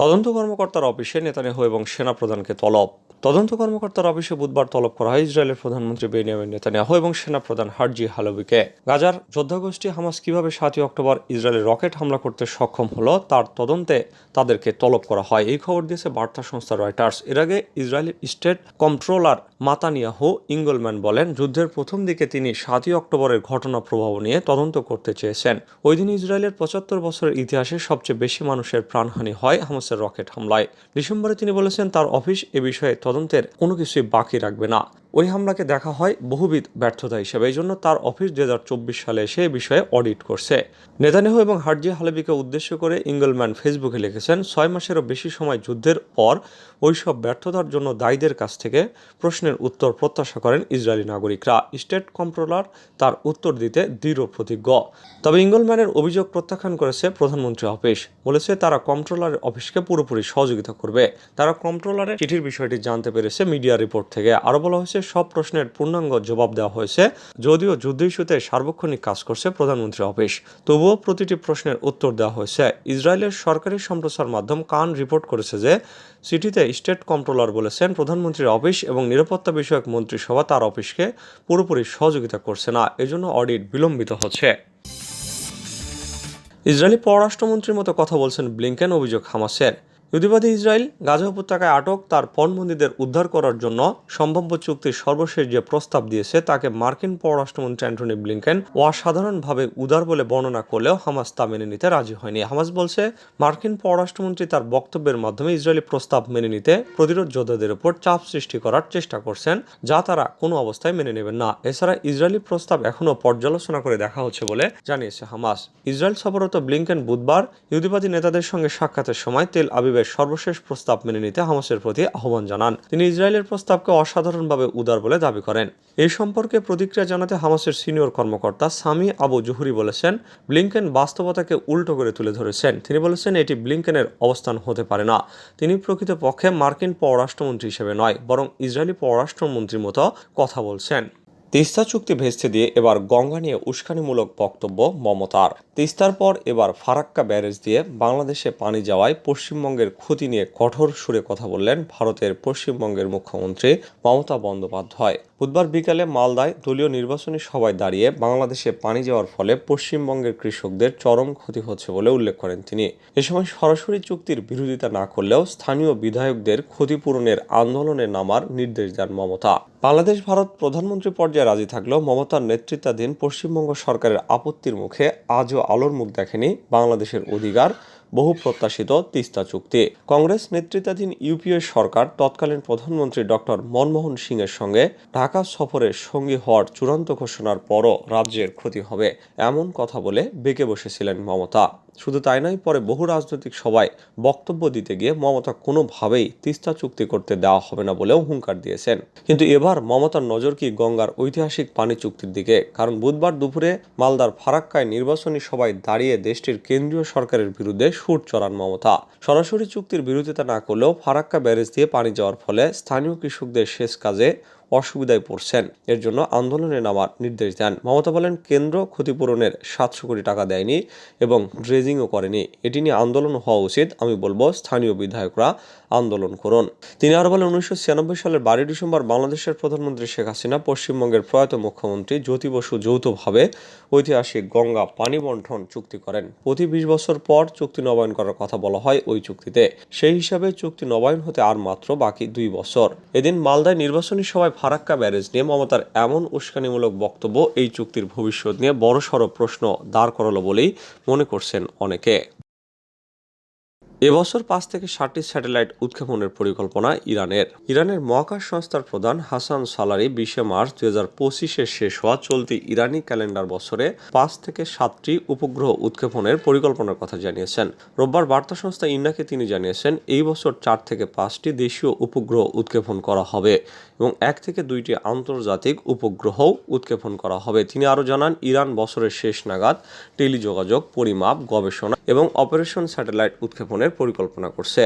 তদন্ত কর্মকর্তার অফিসে নেতানিয়াহু এবং সেনাপ্রধানকে তলব। তদন্ত কর্মকর্তার অফিসে বুধবার তলব করা হয় ইসরায়েলের প্রধানমন্ত্রী বেনিয়ামিন নেতানিয়াহু এবং সেনাপ্রধান হার্জি হালবিকে গাজার যোদ্ধাগোষ্ঠী হামাস কীভাবে সাতই অক্টোবর ইসরায়েলের রকেট হামলা করতে সক্ষম হলো, তার তদন্তে তাদেরকে তলব করা হয়। এই খবর দিয়েছে বার্তা সংস্থা রয়টার্স। এর আগে ইসরায়েলের স্টেট কন্ট্রোলার মাতানিয়াহু ইঙ্গলম্যান বলেন, যুদ্ধের প্রথম দিকে তিনি সাতই অক্টোবরের ঘটনা প্রভাব নিয়ে তদন্ত করতে চেয়েছেন। ওই দিন ইসরায়েলের পঁচাত্তর বছরের ইতিহাসে সবচেয়ে বেশি মানুষের প্রাণহানি হয় রকেট হামলায়। ডিসেম্বরে তিনি বলেছেন, তার অফিস এ বিষয়ে তদন্তের কোনো কিছুই বাকি রাখবে না। ওই হামলাকে দেখা হয় বহুবিধ ব্যর্থতা হিসেবে। এই জন্য তার অফিস দুই হাজার চব্বিশ সালে সে বিষয়ে অডিট করছে। নেতানিয়াহু এবং হার্জি হালেবিকে উদ্দেশ্য করে ইঙ্গলম্যান ফেসবুকে লিখেছেন, ছয় মাসেরও বেশি সময় যুদ্ধের পর ওইসব ব্যর্থতার জন্য দায়ীদের কাছ থেকে প্রশ্নের উত্তর প্রত্যাশা করেন ইসরায়েলি নাগরিকরা। স্টেট কন্ট্রোলার তার উত্তর দিতে দৃঢ় প্রতিজ্ঞ। তবে ইঙ্গলম্যানের অভিযোগ প্রত্যাখ্যান করেছে প্রধানমন্ত্রী অফিস। বলেছে, তারা কন্ট্রোলারের অফিসকে পুরোপুরি সহযোগিতা করবে। তারা কন্ট্রোলারের চিঠির বিষয়টি জানতে পেরেছে মিডিয়া রিপোর্ট থেকে। আরও বলা হয়েছে সব প্রশ্নের পূর্ণাঙ্গ জবাব দেওয়া হয়েছে। যদিও যুদ্ধ ইস্যুতে সার্বক্ষণিক কাজ করছে প্রধানমন্ত্রী অফিস। তবুও প্রতিটি প্রশ্নের উত্তর দেওয়া হয়েছে। ইসরায়েলের সরকারি সম্প্রচার মাধ্যম কান রিপোর্ট করেছে যে চিঠিতে স্টেট কন্ট্রোলার বলেছেন প্রধানমন্ত্রীর অফিস এবং নিরাপত্তা বিষয়ক মন্ত্রিসভা তার অফিসকে পুরোপুরি সহযোগিতা করছে না। এজন্য অডিট বিলম্বিত হচ্ছে। ইসরায়েলি পররাষ্ট্রমন্ত্রীর মতো কথা বলছেন ব্লিংকেন অভিযোগ হামাসের। ইহুদিবাদী ইসরায়েল গাজা উপত্যকায় আটক তার পণবন্দীদের উদ্ধার করার জন্য সম্ভাব্য চুক্তির সর্বশেষ যে প্রস্তাব দিয়েছে, তাকে মার্কিন পররাষ্ট্রমন্ত্রী অ্যান্টনি ব্লিংকেন অসাধারণভাবে উদার বলে বর্ণনা করলেও হামাস তা মেনে নিতে রাজি হয়নি। হামাস বলছে, মার্কিন পররাষ্ট্রমন্ত্রী তার বক্তব্যের মাধ্যমে ইসরায়েলি প্রস্তাব মেনে নিতে প্রতিরোধ যোদ্ধাদের উপর চাপ সৃষ্টি করার চেষ্টা করছেন, যা তারা কোনো অবস্থায় মেনে নেবেন না। এছাড়া ইসরায়েলি প্রস্তাব এখনও পর্যালোচনা করে দেখা হচ্ছে বলে জানিয়েছে হামাস। ইসরায়েল সফররত ব্লিংকেন বুধবার ইহুদিবাদী নেতাদের সঙ্গে সাক্ষাতের সময় তেল আবিবের সর্বশেষ প্রস্তাব মেনে নিতে হামাসের প্রতি আহ্বান জানান। তিনি ইসরায়েলের প্রস্তাবকে অসাধারণভাবে উদার বলে দাবি করেন। এই সম্পর্কে প্রতিক্রিয়া জানাতে হামাসের সিনিয়র কর্মকর্তা সামি আবু জুহুরি বলেছেন, ব্লিংকেন বাস্তবতাকে উল্টো করে তুলে ধরেছেন। তিনি বলেছেন, এটি ব্লিংকেনের অবস্থান হতে পারে না। তিনি প্রকৃতপক্ষে মার্কিন পররাষ্ট্রমন্ত্রী হিসেবে নয়, বরং ইসরায়েলি পররাষ্ট্রমন্ত্রীর মতো কথা বলছেন। তিস্তা চুক্তি ভেস্তে দিয়ে এবার গঙ্গা নিয়ে উস্কানিমূলক বক্তব্য মমতার। তিস্তার পর এবার ফারাক্কা ব্যারেজ দিয়ে বাংলাদেশে পানি যাওয়ায় পশ্চিমবঙ্গের ক্ষতি নিয়ে কঠোর সুরে কথা বললেন ভারতের পশ্চিমবঙ্গের মুখ্যমন্ত্রী মমতা বন্দ্যোপাধ্যায়। বুধবার বিকালে মালদায় দলীয় নির্বাচনী সভায় দাঁড়িয়ে বাংলাদেশে পানি যাওয়ার ফলে পশ্চিমবঙ্গের কৃষকদের চরম ক্ষতি হচ্ছে বলে উল্লেখ করেন তিনি। এ সময় সরাসরি চুক্তির বিরোধিতা না করলেও স্থানীয় বিধায়কদের ক্ষতিপূরণের আন্দোলনে নামার নির্দেশ দেন মমতা। বাংলাদেশ ভারত প্রধানমন্ত্রী পর্যায়ে রাজি থাকলেও মমতার নেতৃত্বাধীন পশ্চিমবঙ্গ সরকারের আপত্তির মুখে আজও আলোর মুখ দেখেনি বাংলাদেশের অধিকার, বহু প্রত্যাশিত তিস্তা চুক্তি। কংগ্রেস নেতৃত্বাধীন ইউপিএ সরকার তৎকালীন প্রধানমন্ত্রী ডক্টর মনমোহন সিংয়ের সঙ্গে ঢাকা সফরের সঙ্গী হওয়ার চূড়ান্ত ঘোষণার পরও রাজ্যের ক্ষতি হবে, এমন কথা বলে বেঁকে বসেছিলেন মমতা। শুধু তাই নয়, পরে বহু রাজনৈতিক সভায় বক্তব্য দিতে গিয়ে মমতা কোনোভাবেই তিস্তা চুক্তি করতে দেওয়া হবে না বলেও হুঙ্কার দিয়েছেন। কিন্তু এবার মমতার নজর কি গঙ্গার ঐতিহাসিক পানি চুক্তির দিকে? কারণ বুধবার দুপুরে মালদার ফারাক্কায় নির্বাচনী সভায় দাঁড়িয়ে দেশটির কেন্দ্রীয় সরকারের বিরুদ্ধে সুর চড়ান মমতা। সরাসরি চুক্তির বিরোধিতা না করলেও ফারাক্কা ব্যারেজ দিয়ে পানি যাওয়ার ফলে স্থানীয় কৃষকদের শেষ কাজে অসুবিধায় পড়ছেন। এর জন্য আন্দোলনে নামার নির্দেশ দেন। মমতা বলেন, কেন্দ্র ক্ষতিপূরণের সাতশো কোটি টাকা দেয়নি এবং ড্রেজিংও করেনি। এটি নিয়ে আন্দোলন হওয়া উচিত, আমি বলব, স্থানীয় বিধায়করা আন্দোলন করুন। তিনি আরও বলেন, উনিশশো ছিয়ানব্বই সালের বারোই ডিসেম্বর বাংলাদেশের প্রধানমন্ত্রী শেখ হাসিনা পশ্চিমবঙ্গের প্রয়াত মুখ্যমন্ত্রী জ্যোতি বসু যৌথভাবে ঐতিহাসিক গঙ্গা পানি বন্টন চুক্তি করেন। প্রতি বিশ বছর পর চুক্তি নবায়ন করার কথা বলা হয় ওই চুক্তিতে। সেই হিসাবে চুক্তি নবায়ন হতে আর মাত্র বাকি দুই বছর। এদিন মালদায় নির্বাচনী সভায় ফারাক্কা ব্যারেজ নিয়ে মমতার এমন উস্কানিমূলক বক্তব্য এই চুক্তির ভবিষ্যৎ নিয়ে বড়সড় প্রশ্ন দাঁড় করালো বলেই মনে করছেন অনেকে। এবছর পাঁচ থেকে ষাটটি স্যাটেলাইট উৎক্ষেপণের পরিকল্পনা ইরানের। ইরানের মহাকাশ সংস্থার প্রধান হাসান সালারি বিশে মার্চ দুই হাজার পঁচিশে শেষ হওয়া চলতি ইরানি ক্যালেন্ডার বছরে পাঁচ থেকে সাতটি উপগ্রহ উৎক্ষেপণের পরিকল্পনার কথা জানিয়েছেন। রোববার বার্তা সংস্থা ইন্নাকে তিনি জানিয়েছেন, এই বছর চার থেকে পাঁচটি দেশীয় উপগ্রহ উৎক্ষেপণ করা হবে এবং এক থেকে দুইটি আন্তর্জাতিক উপগ্রহ উৎক্ষেপণ করা হবে। তিনি আরও জানান, ইরান বছরের শেষ নাগাদ টেলিযোগাযোগ, পরিমাপ, গবেষণা এবং অপারেশন স্যাটেলাইট উৎক্ষেপণের পরিকল্পনা করছে।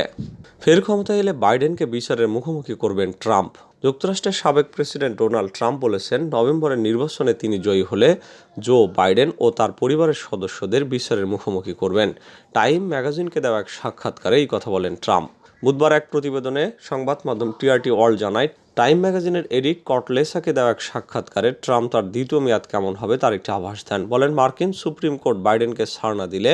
ফের ক্ষমতায় এলে বাইডেনকে বিচারের মুখোমুখি করবেন ট্রাম্প। যুক্তরাষ্ট্রের সাবেক প্রেসিডেন্ট ডোনাল্ড ট্রাম্প বলেছেন, নভেম্বরের নির্বাচনে তিনি জয়ী হলে জো বাইডেন ও তার পরিবারের সদস্যদের বিচারের মুখোমুখি করবেন। টাইম ম্যাগাজিনকে দেওয়া এক সাক্ষাৎকারে এই কথা বলেন ট্রাম্প। বুধবার এক প্রতিবেদনে সংবাদ মাধ্যম টিআরটি ওয়ার্ল্ড জানায় টাইম ম্যাগাজিনের এরিক কটলেসাকে দেওয়া এক সাক্ষাৎকারে ট্রাম্প তার দ্বিতীয় মেয়াদ কেমন হবে তার একটি আভাস দেন। বলেন, মার্কিন সুপ্রিম কোর্ট বাইডেনকে ছাড় না দিলে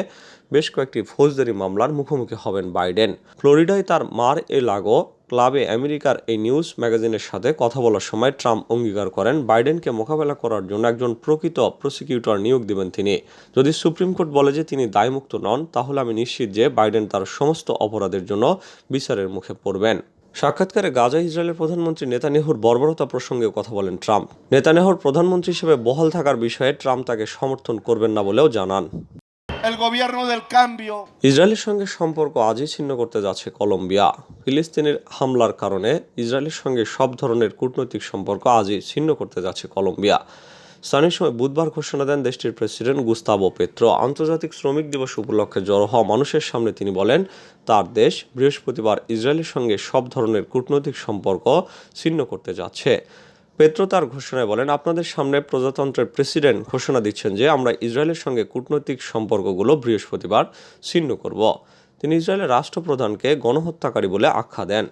বেশ কয়েকটি ফৌজদারি মামলার মুখোমুখি হবেন বাইডেন। ফ্লোরিডায় তার মার এ লাগো ক্লাবে আমেরিকার এই নিউজ ম্যাগাজিনের সাথে কথা বলার সময় ট্রাম্প অঙ্গীকার করেন, বাইডেনকে মোকাবেলা করার জন্য একজন প্রকৃত প্রসিকিউটর নিয়োগ দেবেন তিনি। যদি সুপ্রিম কোর্ট বলে যে তিনি দায়মুক্ত নন, তাহলে আমি নিশ্চিত যে বাইডেন তার সমস্ত অপরাধের জন্য বিচারের মুখে পড়বেন। সাক্ষাৎকারে গাজা ইসরায়েলের প্রধানমন্ত্রী নেতানিয়াহুর বর্বরতা প্রসঙ্গে কথা বলেন ট্রাম্প। নেতানিয়াহুর প্রধানমন্ত্রী হিসেবে বহাল থাকার বিষয়ে ট্রাম্প তাকে সমর্থন করবেন না বলেও জানান। ইসরায়েলের সঙ্গে সম্পর্ক আজই ছিন্ন করতে যাচ্ছে কলম্বিয়া। ফিলিস্তিনের হামলার কারণে ইসরায়েলের সঙ্গে সব ধরনের কূটনৈতিক সম্পর্ক আজই ছিন্ন করতে যাচ্ছে কলম্বিয়া। স্থানীয় সময় বুধবার ঘোষণা দেন দেশটির প্রেসিডেন্ট গুস্তাবো পেত্রো। আন্তর্জাতিক শ্রমিক দিবস উপলক্ষে জড়ো হওয়া মানুষের সামনে তিনি বলেন, তার দেশ বৃহস্পতিবার ইসরায়েলের সঙ্গে সব ধরনের কূটনৈতিক সম্পর্ক ছিন্ন করতে যাচ্ছে। পেত্রো তার ঘোষণায় বলেন, আপনাদের সামনে প্রজাতন্ত্রের প্রেসিডেন্ট ঘোষণা দিচ্ছেন যে আমরা ইসরায়েলের সঙ্গে কূটনৈতিক সম্পর্কগুলো বৃহস্পতিবার ছিন্ন করব। তিনি ইসরায়েলের রাষ্ট্রপ্রধানকে গণহত্যাকারী বলে আখ্যা দেন।